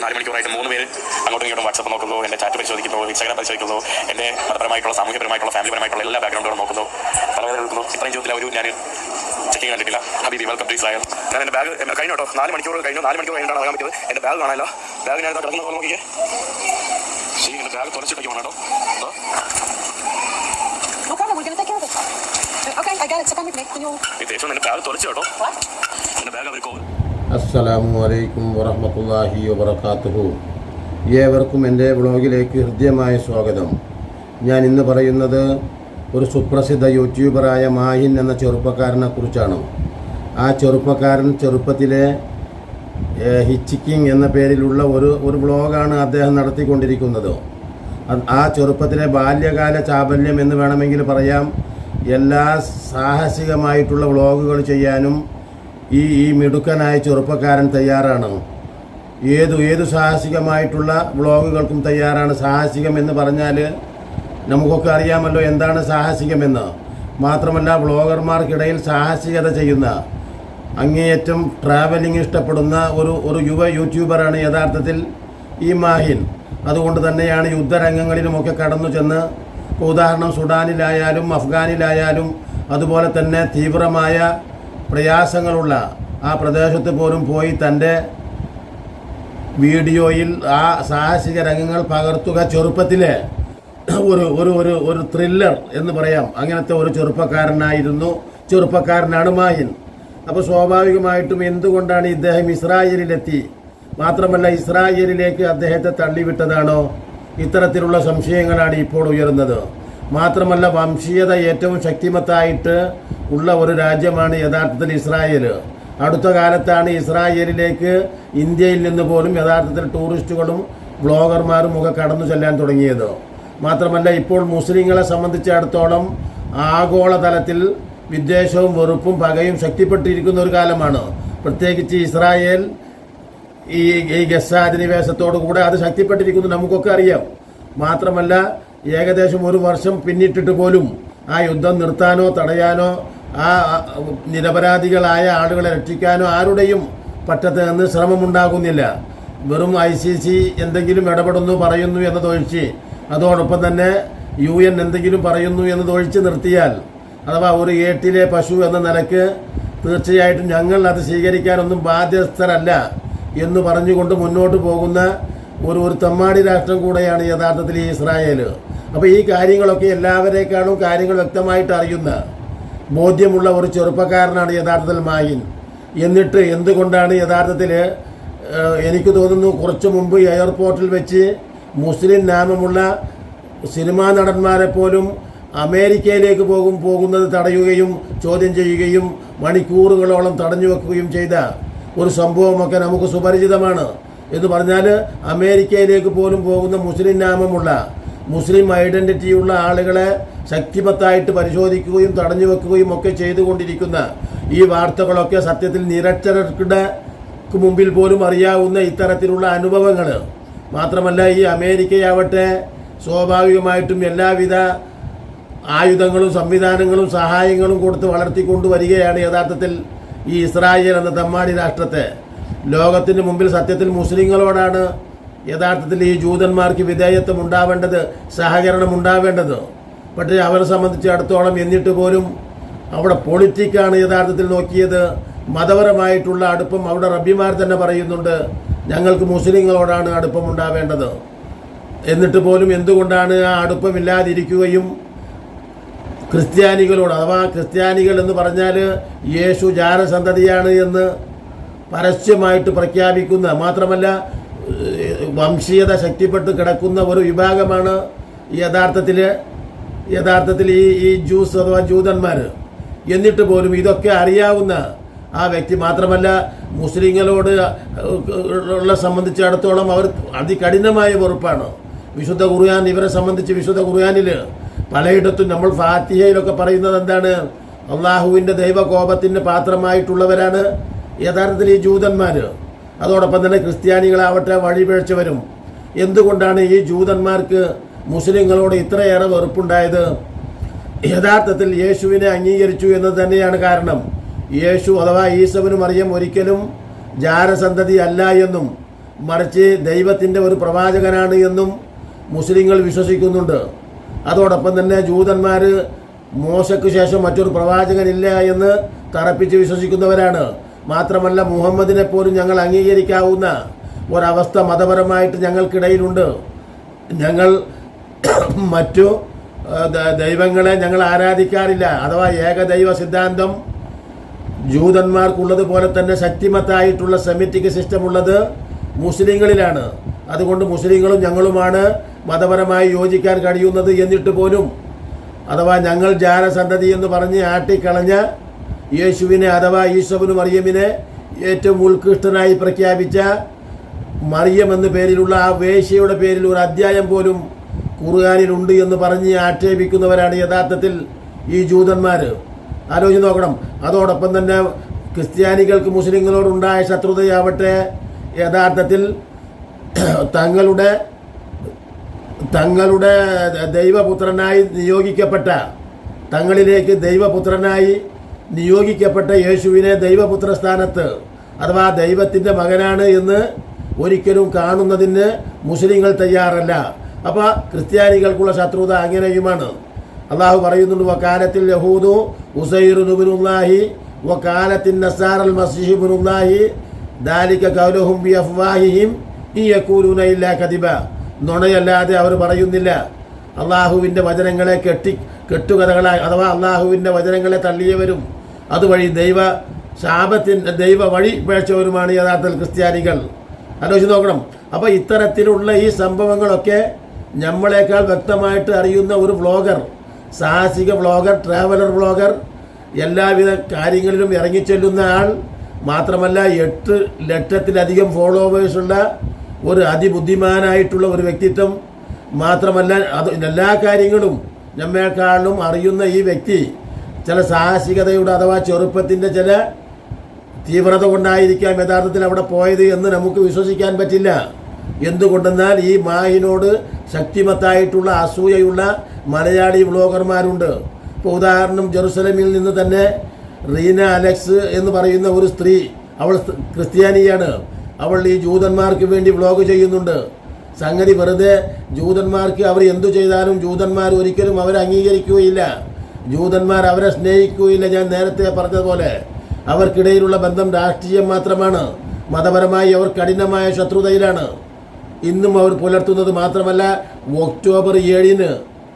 നാല് മണിക്കൂറായിട്ട് മൂന്ന് പേര് അങ്ങോട്ടും ഇങ്ങോട്ടും വാട്സപ്പ് നോക്കുന്നു എന്റെ ചാറ്റ് പരിശോധിക്കുന്നു ഇൻസ്റ്റാഗ്രാം പരിശോധിക്കുന്നു എന്റെ മതപരമായിട്ടുള്ള സാമൂഹ്യപരമായിട്ടുള്ള ഫാമിലിപരമായിട്ടുള്ള എല്ലാ ബാക്ക്ഗ്രൗണ്ടുകളും നോക്കുന്നു. പല കേൾക്കുന്നു. ഇത്രയും ചോദ്യത്തിൽ ഒരു ഞാൻ ചെക്കിങ് കണ്ടിട്ടില്ല. ഹബീബി വെൽക്കം ടു ഇസ്രായേൽ ഞാൻ എന്റെ ബാഗ് കഴിഞ്ഞു കേട്ടോ. നാല് മണിക്കൂർ കഴിഞ്ഞു. നാല് മണിക്കൂർ കഴിഞ്ഞിട്ടാണ് ഇറങ്ങാൻ പറ്റിയത്. എന്റെ ബാഗ് കാണാനില്ല. ബാഗ് ഞാൻ കിടക്കുന്ന പോലെ നോക്കിയേ ശരി എന്റെ ബാഗ് തുറച്ചിട്ടേക്ക് വേണം കേട്ടോ. Okay, I got it, so come with me. Can you... കേട്ടോ. What? എന്റെ ബാഗ് അവർ അസ്സലാമു അലൈക്കും വറഹമത്തല്ലാഹി വബർക്കാത്തുഹു ഏവർക്കും എന്റെ ബ്ലോഗിലേക്ക് ഹൃദ്യമായ സ്വാഗതം. ഞാൻ ഇന്ന് പറയുന്നത് ഒരു സുപ്രസിദ്ധ യൂട്യൂബറായ മാഹിൻ എന്ന ചെറുപ്പക്കാരനെ കുറിച്ചാണ്. ആ ചെറുപ്പക്കാരൻ ചെറുപ്പത്തിലെ ഹിച്ചിക്കിങ് എന്ന പേരിലുള്ള ഒരു ഒരു വ്ളോഗാണ് അദ്ദേഹം നടത്തിക്കൊണ്ടിരിക്കുന്നത്. ആ ചെറുപ്പത്തിലെ ബാല്യകാല ചാബല്യം എന്ന് വേണമെങ്കിൽ പറയാം. എല്ലാ സാഹസികമായിട്ടുള്ള വ്ളോഗുകൾ ചെയ്യാനും ഈ ഈ മിടുക്കനായ ചെറുപ്പക്കാരൻ തയ്യാറാണ്. ഏതു ഏതു സാഹസികമായിട്ടുള്ള വ്ളോഗുകൾക്കും തയ്യാറാണ്. സാഹസികം എന്ന് പറഞ്ഞാൽ നമുക്കൊക്കെ അറിയാമല്ലോ എന്താണ് സാഹസികമെന്ന്. മാത്രമല്ല വ്ളോഗർമാർക്കിടയിൽ സാഹസികത ചെയ്യുന്ന അങ്ങേയറ്റം ട്രാവലിംഗ് ഇഷ്ടപ്പെടുന്ന ഒരു ഒരു യുവ യൂട്യൂബറാണ് യഥാർത്ഥത്തിൽ ഈ മാഹിൻ അതുകൊണ്ട് തന്നെയാണ് യുദ്ധരംഗങ്ങളിലുമൊക്കെ കടന്നു ചെന്ന് ഉദാഹരണം സുഡാനിലായാലും അഫ്ഗാനിലായാലും അതുപോലെ തന്നെ തീവ്രമായ പ്രയാസങ്ങളുള്ള ആ പ്രദേശത്ത് പോലും പോയി തന്റെ വീഡിയോയിൽ ആ സാഹസിക രംഗങ്ങൾ പകർത്തുക ചെറുപ്പത്തിലെ ഒരു ഒരു ഒരു ഒരു ത്രില്ലർ എന്ന് പറയാം. അങ്ങനത്തെ ഒരു ചെറുപ്പക്കാരനായിരുന്നു. ചെറുപ്പക്കാരനാണ് മാഹിൻ അപ്പോൾ സ്വാഭാവികമായിട്ടും എന്തുകൊണ്ടാണ് ഇദ്ദേഹം ഇസ്രായേലിലെത്തി? മാത്രമല്ല ഇസ്രായേലിലേക്ക് അദ്ദേഹത്തെ തള്ളിവിട്ടതാണോ? ഇത്തരത്തിലുള്ള സംശയങ്ങളാണ് ഇപ്പോൾ ഉയർന്നത് മാത്രമല്ല വംശീയത ഏറ്റവും ശക്തിമത്തായിട്ട് ഉള്ള ഒരു രാജ്യമാണ് യഥാർത്ഥത്തിൽ ഇസ്രായേൽ അടുത്ത കാലത്താണ് ഇസ്രായേലിലേക്ക് ഇന്ത്യയിൽ നിന്ന് പോലും യഥാർത്ഥത്തിൽ ടൂറിസ്റ്റുകളും ബ്ലോഗർമാരും ഒക്കെ കടന്നു ചെല്ലാൻ തുടങ്ങിയത്. മാത്രമല്ല ഇപ്പോൾ മുസ്ലിങ്ങളെ സംബന്ധിച്ചിടത്തോളം ആഗോളതലത്തിൽ വിദ്വേഷവും വെറുപ്പും പകയും ശക്തിപ്പെട്ടിരിക്കുന്ന ഒരു കാലമാണ്. പ്രത്യേകിച്ച് ഇസ്രായേൽ ഈ ഈ അധിനിവേശത്തോടു കൂടെ അത് ശക്തിപ്പെട്ടിരിക്കുന്നു നമുക്കൊക്കെ അറിയാം. മാത്രമല്ല ഏകദേശം ഒരു വർഷം പിന്നിട്ടിട്ട് പോലും ആ യുദ്ധം നിർത്താനോ തടയാനോ ആ നിരപരാധികളായ ആളുകളെ രക്ഷിക്കാനോ ആരുടെയും പറ്റത്ത് നിന്ന് ശ്രമമുണ്ടാകുന്നില്ല. വെറും ഐ സി സി എന്തെങ്കിലും ഇടപെടുന്നു പറയുന്നു എന്നതൊഴിച്ച് അതോടൊപ്പം തന്നെ യു എൻ എന്തെങ്കിലും പറയുന്നു എന്നതൊഴിച്ച് നിർത്തിയാൽ അഥവാ ഒരു ഏട്ടിലെ പശു എന്ന നിലയ്ക്ക് തീർച്ചയായിട്ടും ഞങ്ങൾ അത് സ്വീകരിക്കാനൊന്നും ബാധ്യസ്ഥരല്ല എന്ന് പറഞ്ഞുകൊണ്ട് മുന്നോട്ട് പോകുന്ന ഒരു ഒരു തമ്മാടി രാഷ്ട്രം കൂടെയാണ് യഥാർത്ഥത്തിൽ ഇസ്രായേൽ അപ്പോൾ ഈ കാര്യങ്ങളൊക്കെ എല്ലാവരേക്കാളും കാര്യങ്ങൾ വ്യക്തമായിട്ട് അറിയുന്ന ബോധ്യമുള്ള ഒരു ചെറുപ്പക്കാരനാണ് യഥാർത്ഥത്തിൽ മായിൻ. എന്നിട്ട് എന്തുകൊണ്ടാണ് യഥാർത്ഥത്തിൽ എനിക്ക് തോന്നുന്നു കുറച്ച് മുമ്പ് എയർപോർട്ടിൽ വെച്ച് മുസ്ലിം നാമമുള്ള സിനിമാ നടന്മാരെ പോലും അമേരിക്കയിലേക്ക് പോകും പോകുന്നത് തടയുകയും ചോദ്യം ചെയ്യുകയും മണിക്കൂറുകളോളം തടഞ്ഞു വെക്കുകയും ചെയ്ത ഒരു സംഭവമൊക്കെ നമുക്ക് സുപരിചിതമാണ്. എന്ന് പറഞ്ഞാൽ അമേരിക്കയിലേക്ക് പോലും പോകുന്ന മുസ്ലിം നാമമുള്ള മുസ്ലിം ഐഡന്റിറ്റിയുള്ള ആളുകളെ ശക്തിപത്തായിട്ട് പരിശോധിക്കുകയും തടഞ്ഞു വെക്കുകയും ഒക്കെ ചെയ്തുകൊണ്ടിരിക്കുന്ന ഈ വാർത്തകളൊക്കെ സത്യത്തിൽ നിരക്ഷരരുടെ മുമ്പിൽ പോലും അറിയാവുന്ന ഇത്തരത്തിലുള്ള അനുഭവങ്ങൾ. മാത്രമല്ല ഈ അമേരിക്കയാവട്ടെ സ്വാഭാവികമായിട്ടും എല്ലാവിധ ആയുധങ്ങളും സംവിധാനങ്ങളും സഹായങ്ങളും കൊടുത്ത് വളർത്തിക്കൊണ്ടു വരികയാണ് യഥാർത്ഥത്തിൽ ഈ ഇസ്രായേൽ എന്ന തമ്മാടി രാഷ്ട്രത്തെ. ലോകത്തിന് മുമ്പിൽ സത്യത്തിൽ മുസ്ലിങ്ങളോടാണ് യഥാർത്ഥത്തിൽ ഈ ജൂതന്മാർക്ക് വിധേയത്വം ഉണ്ടാവേണ്ടത് സഹകരണം ഉണ്ടാവേണ്ടത്. പക്ഷേ അവരെ സംബന്ധിച്ചിടത്തോളം എന്നിട്ട് പോലും അവിടെ പൊളിറ്റിക്കാണ് യഥാർത്ഥത്തിൽ നോക്കിയത്. മതപരമായിട്ടുള്ള അടുപ്പം അവിടെ റബ്ബിമാർ തന്നെ പറയുന്നുണ്ട് ഞങ്ങൾക്ക് മുസ്ലിങ്ങളോടാണ് അടുപ്പം ഉണ്ടാവേണ്ടത്. എന്നിട്ട് പോലും എന്തുകൊണ്ടാണ് ആ അടുപ്പമില്ലാതിരിക്കുകയും ക്രിസ്ത്യാനികളോട് അഥവാ ക്രിസ്ത്യാനികൾ എന്ന് പറഞ്ഞാൽ യേശു ജാരസന്തതിയാണ് എന്ന് പരസ്യമായിട്ട് പ്രഖ്യാപിക്കുന്ന മാത്രമല്ല വംശീയത ശക്തിപ്പെട്ട് കിടക്കുന്ന ഒരു വിഭാഗമാണ് യഥാർത്ഥത്തിൽ യഥാർത്ഥത്തിൽ ഈ ഈ ജൂസ് അഥവാ ജൂതന്മാർ എന്നിട്ട് പോലും ഇതൊക്കെ അറിയാവുന്ന ആ വ്യക്തി മാത്രമല്ല മുസ്ലിങ്ങളോട് ഉള്ള സംബന്ധിച്ചിടത്തോളം അവർ അതികഠിനമായ വെറുപ്പാണ്. വിശുദ്ധ ഖുർആൻ ഇവരെ സംബന്ധിച്ച് വിശുദ്ധ ഖുർആാനിൽ പലയിടത്തും നമ്മൾ ഫാത്തിഹയിലൊക്കെ പറയുന്നത് എന്താണ്? അള്ളാഹുവിന്റെ ദൈവകോപത്തിന്റെ പാത്രമായിട്ടുള്ളവരാണ് യഥാർത്ഥത്തിൽ ഈ ജൂതന്മാർ അതോടൊപ്പം തന്നെ ക്രിസ്ത്യാനികളാവട്ടെ വഴിപിഴച്ചവരും. എന്തുകൊണ്ടാണ് ഈ ജൂതന്മാർക്ക് മുസ്ലിങ്ങളോട് ഇത്രയേറെ വെറുപ്പുണ്ടായത്? യഥാർത്ഥത്തിൽ യേശുവിനെ അംഗീകരിച്ചു എന്നത് തന്നെയാണ് കാരണം. യേശു അഥവാ ഈശവനും അറിയം ഒരിക്കലും ജാരസന്തതി അല്ല എന്നും മറിച്ച് ദൈവത്തിന്റെ ഒരു പ്രവാചകനാണ് എന്നും മുസ്ലിങ്ങൾ വിശ്വസിക്കുന്നുണ്ട്. അതോടൊപ്പം തന്നെ ജൂതന്മാർ മോശയ്ക്ക് ശേഷം മറ്റൊരു പ്രവാചകനില്ല എന്ന് തറപ്പിച്ച് വിശ്വസിക്കുന്നവരാണ്. മാത്രമല്ല മുഹമ്മദിനെ പോലും ഞങ്ങൾ അംഗീകരിക്കാവുന്ന ഒരവസ്ഥ മതപരമായിട്ട് ഞങ്ങൾക്കിടയിലുണ്ട്. ഞങ്ങൾ മറ്റു ദൈവങ്ങളെ ഞങ്ങൾ ആരാധിക്കാറില്ല. അഥവാ ഏകദൈവ സിദ്ധാന്തം ജൂതന്മാർക്കുള്ളത് തന്നെ ശക്തിമത്തായിട്ടുള്ള സെമിറ്റിക് സിസ്റ്റം ഉള്ളത് മുസ്ലിങ്ങളിലാണ്. അതുകൊണ്ട് മുസ്ലിങ്ങളും ഞങ്ങളുമാണ് മതപരമായി യോജിക്കാൻ കഴിയുന്നത് എന്നിട്ട് പോലും. അഥവാ ഞങ്ങൾ ജാനസന്തതി എന്ന് പറഞ്ഞ് ആട്ടിക്കളഞ്ഞ യേശുവിനെ അഥവാ ഈശോബിന് മറിയമിനെ ഏറ്റവും ഉത്കൃഷ്ടനായി പ്രഖ്യാപിച്ച മറിയം എന്ന പേരിലുള്ള ആ വേശ്യയുടെ പേരിൽ ഒരു അധ്യായം പോലും കുറുകാനിലുണ്ട് എന്ന് പറഞ്ഞ് ആക്ഷേപിക്കുന്നവരാണ് യഥാർത്ഥത്തിൽ ഈ ജൂതന്മാർ ആലോചിച്ച് നോക്കണം. അതോടൊപ്പം തന്നെ ക്രിസ്ത്യാനികൾക്ക് മുസ്ലിങ്ങളോടുണ്ടായ ശത്രുതയാവട്ടെ യഥാർത്ഥത്തിൽ തങ്ങളുടെ തങ്ങളുടെ ദൈവപുത്രനായി നിയോഗിക്കപ്പെട്ട തങ്ങളിലേക്ക് ദൈവപുത്രനായി നിയോഗിക്കപ്പെട്ട യേശുവിനെ ദൈവപുത്ര സ്ഥാനത്ത് അഥവാ ദൈവത്തിന്റെ മകനാണ് എന്ന് ഒരിക്കലും കാണുന്നതിന് മുസ്ലിങ്ങൾ തയ്യാറല്ല. അപ്പോൾ ക്രിസ്ത്യാനികൾക്കുള്ള ശത്രുത അങ്ങനെയുമാണ്. അള്ളാഹു പറയുന്നുണ്ട് വക്കാലത്തിൽ യഹൂദു ഉസൈറുബിനുല്ലാഹി വക്കാലത്തിൻ നസാർ അൽ മസീബിനുല്ലാഹി ദാലിക കൗലഹും ബി അഫ്വാഹിഹിം ഈ യക്കൂലൂന ഇല്ല കതിബ നുണയല്ലാതെ അവർ പറയുന്നില്ല. അള്ളാഹുവിന്റെ വചനങ്ങളെ കെട്ടി കെട്ടുകഥകളായി അഥവാ അള്ളാഹുവിന്റെ വചനങ്ങളെ തള്ളിയവരും അതുവഴി ദൈവ ശാപത്തിന്റെ ദൈവ വഴി പേഴ്ചവരുമാണ് യഥാർത്ഥത്തിൽ ക്രിസ്ത്യാനികൾ. ആലോചിച്ച് നോക്കണം. അപ്പോൾ ഇത്തരത്തിലുള്ള ഈ സംഭവങ്ങളൊക്കെ നമ്മളെക്കാൾ വ്യക്തമായിട്ട് അറിയുന്ന ഒരു വ്ളോഗർ സാഹസിക വ്ളോഗർ ട്രാവലർ വ്ളോഗർ എല്ലാവിധ കാര്യങ്ങളിലും ഇറങ്ങിച്ചെല്ലുന്ന ആൾ മാത്രമല്ല എട്ട് ലക്ഷത്തിലധികം ഫോളോവേഴ്സുള്ള ഒരു അതിബുദ്ധിമാനായിട്ടുള്ള ഒരു വ്യക്തിത്വം. മാത്രമല്ല അത് എല്ലാ കാര്യങ്ങളും നമ്മെക്കാളും അറിയുന്ന ഈ വ്യക്തി ചില സാഹസികതയുടെ അഥവാ ചെറുപ്പത്തിന്റെ ചില തീവ്രത കൊണ്ടായിരിക്കാം യഥാർത്ഥത്തിൽ അവിടെ പോയത് എന്ന് നമുക്ക് വിശ്വസിക്കാൻ പറ്റില്ല. എന്തുകൊണ്ടെന്നാൽ ഈ മാഹിനോട് ശക്തിമത്തായിട്ടുള്ള അസൂയയുള്ള മലയാളി വ്ളോഗർമാരുണ്ട്. ഇപ്പോൾ ഉദാഹരണം ജെറുസലമിൽ നിന്ന് തന്നെ റീന അലക്സ് എന്ന് പറയുന്ന ഒരു സ്ത്രീ അവൾ ക്രിസ്ത്യാനിയാണ്. അവൾ ഈ ജൂതന്മാർക്ക് വേണ്ടി വ്ളോഗ് ചെയ്യുന്നുണ്ട്. സംഗതി വെറുതെ ജൂതന്മാർക്ക് അവർ എന്തു ചെയ്താലും ജൂതന്മാർ ഒരിക്കലും അവരെ അംഗീകരിക്കുകയില്ല. ജൂതന്മാർ അവരെ സ്നേഹിക്കുകയില്ല ഞാൻ നേരത്തെ പറഞ്ഞതുപോലെ. അവർക്കിടയിലുള്ള ബന്ധം രാഷ്ട്രീയം മാത്രമാണ്. മതപരമായി അവർ കഠിനമായ ശത്രുതയിലാണ്. ഇന്നും അവർ പുലർത്തുന്നത് മാത്രമല്ല ഒക്ടോബർ ഏഴിന്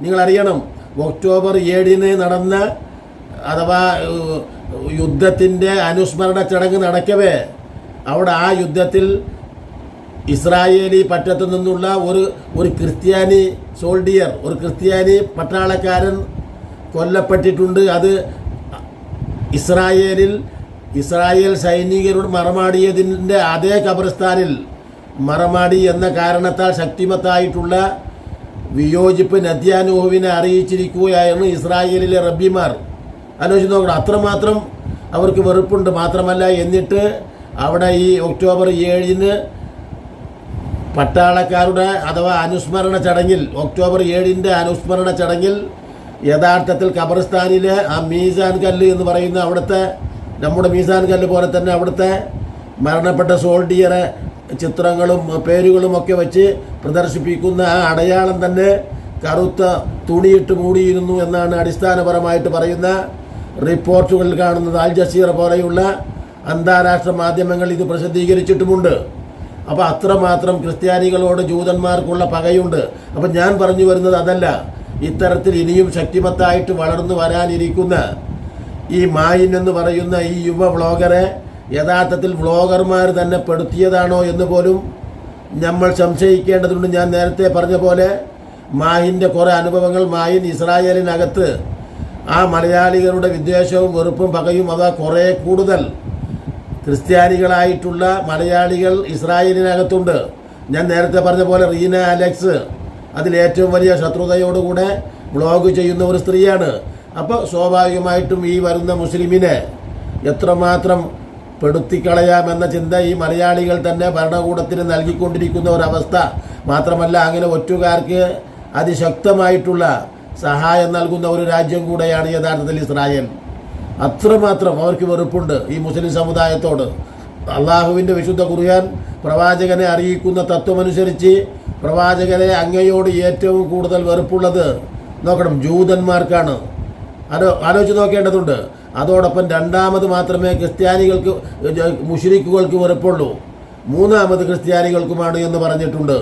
നിങ്ങൾ അറിയണം ഒക്ടോബർ ഏഴിന് നടന്ന അഥവാ യുദ്ധത്തിന്റെ അനുസ്മരണ ചടങ്ങ് നടക്കവേ. അവിടെ ആ യുദ്ധത്തിൽ ഇസ്രായേലി പറ്റത്തു നിന്നുള്ള ഒരു ഒരു ക്രിസ്ത്യാനി സോൾഡിയർ ഒരു ക്രിസ്ത്യാനി പട്ടാളക്കാരൻ കൊല്ലപ്പെട്ടിട്ടുണ്ട്. അത് ഇസ്രായേലിൽ ഇസ്രായേൽ സൈനികരോട് മറമാടിയതിന്റെ അതേ കബർസ്ഥാനിൽ മറമാടി എന്ന കാരണത്താൽ ശക്തിമത്തായിട്ടുള്ള വിയോജിപ്പ് നദ്യാനുഹുവിനെ അറിയിച്ചിരിക്കുകയായിരുന്നു ഇസ്രായേലിലെ റബ്ബിമാർ. ആലോചിച്ച് നോക്കണം. അത്രമാത്രം അവർക്ക് വെറുപ്പുണ്ട്. മാത്രമല്ല എന്നിട്ട് അവിടെ ഈ ഒക്ടോബർ ഏഴിന് പട്ടാളക്കാരുടെ അഥവാ അനുസ്മരണ ചടങ്ങിൽ ഒക്ടോബർ ഏഴിന്റെ അനുസ്മരണ ചടങ്ങിൽ യഥാർത്ഥത്തിൽ ഖബർസ്ഥാനിലെ ആ മീസാൻ കല്ല് എന്ന് പറയുന്ന അവിടുത്തെ നമ്മുടെ മീസാൻ കല്ല് പോലെ തന്നെ അവിടുത്തെ മരണപ്പെട്ട സോൾഡിയറെ ചിത്രങ്ങളും പേരുകളും ഒക്കെ വെച്ച് പ്രദർശിപ്പിക്കുന്ന ആ അടയാളം തന്നെ കറുത്ത തുണിയിട്ട് മൂടിയിരുന്നു എന്നാണ് അടിസ്ഥാനപരമായിട്ട് പറയുന്ന റിപ്പോർട്ടുകളിൽ കാണുന്നത്. അൽ ജസീറ പോലെയുള്ള അന്താരാഷ്ട്ര മാധ്യമങ്ങൾ ഇത് പ്രസിദ്ധീകരിച്ചിട്ടുമുണ്ട്. അപ്പോൾ അത്രമാത്രം ക്രിസ്ത്യാനികളോട് ജൂതന്മാർക്കുള്ള പകയുണ്ട്. അപ്പം ഞാൻ പറഞ്ഞു വരുന്നത് അതല്ല. ഇത്തരത്തിൽ ഇനിയും ശക്തിമത്തായിട്ട് വളർന്നു വരാനിരിക്കുന്ന ഈ മായിൻ എന്ന് പറയുന്ന ഈ യുവ വ്ളോഗറെ യഥാർത്ഥത്തിൽ വ്ളോഗർമാർ തന്നെ പെടുത്തിയതാണോ എന്ന് പോലും നമ്മൾ സംശയിക്കേണ്ടതുണ്ട്. ഞാൻ നേരത്തെ പറഞ്ഞ പോലെ മായിന്റെ കുറേ അനുഭവങ്ങൾ മായിൻ ഇസ്രായേലിനകത്ത് ആ മലയാളികളുടെ വിദ്വേഷവും വെറുപ്പും പകയും അതാ കുറേ കൂടുതൽ ക്രിസ്ത്യാനികളായിട്ടുള്ള മലയാളികൾ ഇസ്രായേലിനകത്തുണ്ട്. ഞാൻ നേരത്തെ പറഞ്ഞ പോലെ റീന അലക്സ് അതിലേറ്റവും വലിയ ശത്രുതയോടുകൂടെ വ്ളോഗ് ചെയ്യുന്ന ഒരു സ്ത്രീയാണ്. അപ്പോൾ സ്വാഭാവികമായിട്ടും ഈ വരുന്ന മുസ്ലിമിനെ എത്രമാത്രം പെടുത്തിക്കളയാമെന്ന ചിന്ത ഈ മലയാളികൾ തന്നെ ഭരണകൂടത്തിന് നൽകിക്കൊണ്ടിരിക്കുന്ന ഒരവസ്ഥ. മാത്രമല്ല അങ്ങനെ ഒറ്റുകാർക്ക് അതിശക്തമായിട്ടുള്ള സഹായം നൽകുന്ന ഒരു രാജ്യം കൂടെയാണ് യഥാർത്ഥത്തിൽ ഇസ്രായേൽ. അത്രമാത്രം അവർക്ക് വെറുപ്പുണ്ട് ഈ മുസ്ലിം സമുദായത്തോട്. അള്ളാഹുവിന്റെ വിശുദ്ധ കുറിയാൻ പ്രവാചകനെ അറിയിക്കുന്ന തത്വമനുസരിച്ച് പ്രവാചകനെ അങ്ങയോട് ഏറ്റവും കൂടുതൽ വെറുപ്പുള്ളത് നോക്കണം ജൂതന്മാർക്കാണ്. ആലോ ആലോചിച്ച് നോക്കേണ്ടതുണ്ട്. അതോടൊപ്പം രണ്ടാമത് മാത്രമേ ക്രിസ്ത്യാനികൾക്ക് മുഷരിക്കുകൾക്ക് വെറുപ്പുള്ളൂ. മൂന്നാമത് ക്രിസ്ത്യാനികൾക്കുമാണ് എന്ന് പറഞ്ഞിട്ടുണ്ട്.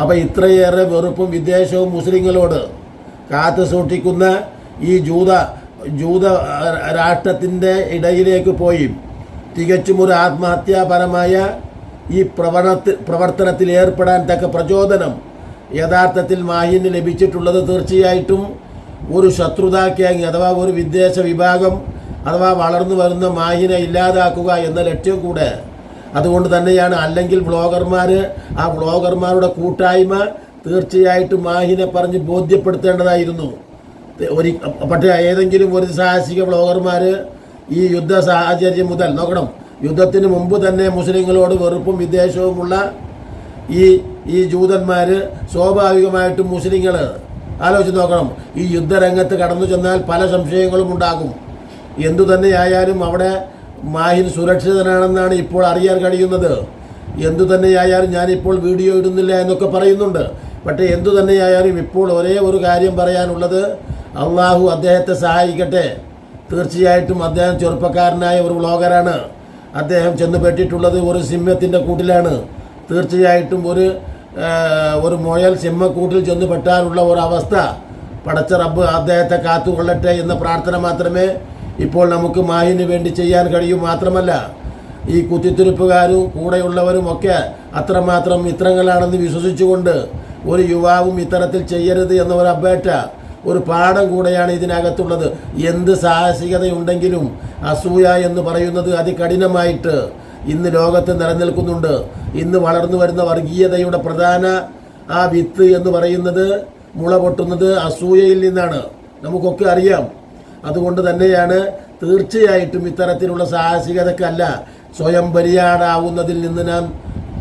അപ്പോൾ ഇത്രയേറെ വെറുപ്പും വിദ്വേഷവും മുസ്ലിങ്ങളോട് കാത്തു സൂക്ഷിക്കുന്ന ഈ ജൂത ജൂത രാഷ്ട്രത്തിന്റെ ഇടയിലേക്ക് പോയി. തികച്ചും ഒരു ആത്മഹത്യാപരമായ ഈ പ്രവർത്തി പ്രവർത്തനത്തിൽ ഏർപ്പെടാൻ തക്ക പ്രചോദനം യഥാർത്ഥത്തിൽ മാഹിന് ലഭിച്ചിട്ടുള്ളത് തീർച്ചയായിട്ടും ഒരു ശത്രുതാക്യാങ് അഥവാ ഒരു വിദ്വേഷ വിഭാഗം അഥവാ വളർന്നു വരുന്ന മാഹിനെ ഇല്ലാതാക്കുക എന്ന ലക്ഷ്യം കൂടെ. അതുകൊണ്ട് തന്നെയാണ് അല്ലെങ്കിൽ വ്ളോഗർമാർ ആ വ്ളോഗർമാരുടെ കൂട്ടായ്മ തീർച്ചയായിട്ടും മാഹിനെ പറഞ്ഞ് ബോധ്യപ്പെടുത്തേണ്ടതായിരുന്നു. ഒരു പക്ഷേ ഏതെങ്കിലും ഒരു സാഹസിക വ്ളോഗർമാർ ഈ യുദ്ധ സാഹചര്യം മുതൽ നോക്കണം. യുദ്ധത്തിന് മുമ്പ് തന്നെ മുസ്ലിങ്ങളോട് വെറുപ്പും വിദ്വേഷവുമുള്ള ഈ ഈ ജൂതന്മാർ സ്വാഭാവികമായിട്ടും മുസ്ലിങ്ങൾ ആലോചിച്ച് നോക്കണം. ഈ യുദ്ധരംഗത്ത് കടന്നു ചെന്നാൽ പല സംശയങ്ങളും ഉണ്ടാകും. എന്തു തന്നെയായാലും അവിടെ മാഹിൻ സുരക്ഷിതനാണെന്നാണ് ഇപ്പോൾ അറിയാൻ കഴിയുന്നത്. എന്തു തന്നെയായാലും ഞാനിപ്പോൾ വീഡിയോ ഇടുന്നില്ല എന്നൊക്കെ പറയുന്നുണ്ട്. പക്ഷേ എന്തു തന്നെയായാലും ഇപ്പോൾ ഒരേ ഒരു കാര്യം പറയാനുള്ളത് അള്ളാഹു അദ്ദേഹത്തെ സഹായിക്കട്ടെ. തീർച്ചയായിട്ടും അദ്ദേഹം ചെറുപ്പക്കാരനായ ഒരു വ്ളോഗറാണ്. അദ്ദേഹം ചെന്ന് പെട്ടിട്ടുള്ളത് ഒരു സിംഹത്തിന്റെ കൂട്ടിലാണ്. തീർച്ചയായിട്ടും ഒരു ഒരു മുയൽ സിംഹക്കൂട്ടിൽ ചെന്ന് പെട്ടാനുള്ള ഒരു അവസ്ഥ പടച്ച റബ്ബ് അദ്ദേഹത്തെ കാത്തുകൊള്ളട്ടെ എന്ന പ്രാർത്ഥന മാത്രമേ ഇപ്പോൾ നമുക്ക് മാഹിന് വേണ്ടി ചെയ്യാൻ കഴിയൂ മാത്രമല്ല ഈ കുത്തിത്തുരുപ്പുകാരും കൂടെയുള്ളവരും ഒക്കെ അത്രമാത്രം മിത്രങ്ങളാണെന്ന് വിശ്വസിച്ചുകൊണ്ട് ഒരു യുവാവും ഇത്തരത്തിൽ ചെയ്യരുത് എന്ന ഒരു അപേക്ഷ ഒരു പാഠം കൂടെയാണ് ഇതിനകത്തുള്ളത്. എന്ത് സാഹസികതയുണ്ടെങ്കിലും അസൂയ എന്ന് പറയുന്നത് അതികഠിനമായിട്ട് ഇന്ന് ലോകത്ത് നിലനിൽക്കുന്നുണ്ട്. ഇന്ന് വളർന്നു വരുന്ന വർഗീയതയുടെ പ്രധാന ആ വിത്ത് എന്ന് പറയുന്നത് മുള പൊട്ടുന്നത് അസൂയയിൽ നിന്നാണ്. നമുക്കൊക്കെ അറിയാം. അതുകൊണ്ട് തന്നെയാണ് തീർച്ചയായിട്ടും ഇത്തരത്തിലുള്ള സാഹസികതക്കല്ല സ്വയം ബലിയാടാവുന്നതിൽ നിന്ന് നാം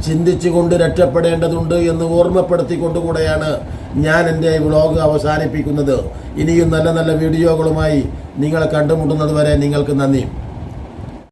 ചിന്തിച്ചുകൊണ്ട് രക്ഷപ്പെടേണ്ടതുണ്ട് എന്ന് ഓർമ്മപ്പെടുത്തിക്കൊണ്ടുകൂടെയാണ് ഞാൻ എന്റെ വ്ളോഗ് അവസാനിപ്പിക്കുന്നത്. ഇനിയും നല്ല നല്ല വീഡിയോകളുമായി നിങ്ങളെ കണ്ടുമുട്ടുന്നത് വരെ നിങ്ങൾക്ക് നന്ദി.